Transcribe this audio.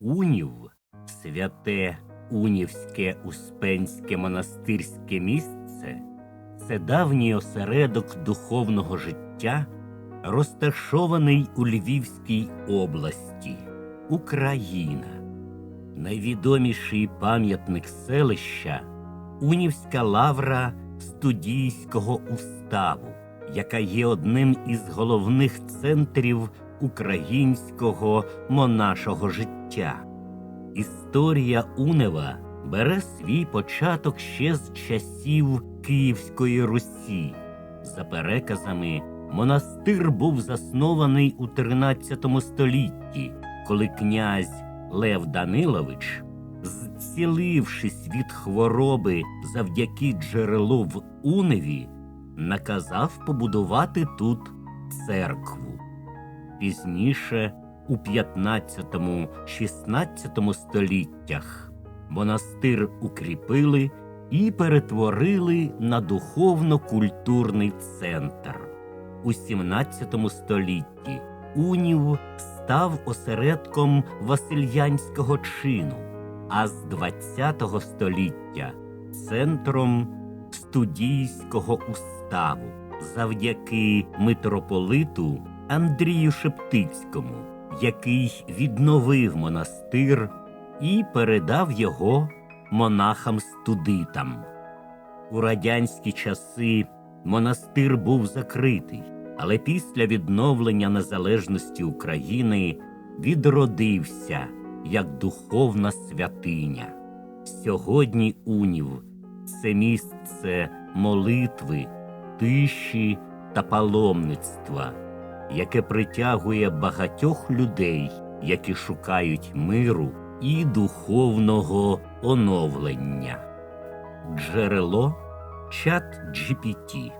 Унів, святе Унівське Успенське монастирське місце це давній осередок духовного життя, розташований у Львівській області, Україна. Найвідоміший пам'ятник селища Унівська лавра студійського уставу, яка є одним із головних центрів українського монашого життя. Історія Унева бере свій початок ще з часів Київської Русі. За переказами, монастир був заснований у 13 столітті, коли князь Лев Данилович, зцілившись від хвороби завдяки джерелу в Уневі, наказав побудувати тут церкву. Пізніше, у 15-16 століттях, монастир укріпили і перетворили на духовно-культурний центр. У 17 столітті Унів став осередком Васильянського чину, а з 20 століття центром студійського уставу завдяки митрополиту Андрію Шептицькому, який відновив монастир і передав його монахам-студитам. У радянські часи монастир був закритий, але після відновлення незалежності України відродився як духовна святиня. Сьогодні Унів це місце молитви, тиші та паломництва, яке притягує багатьох людей, які шукають миру і духовного оновлення. Джерело чат GPT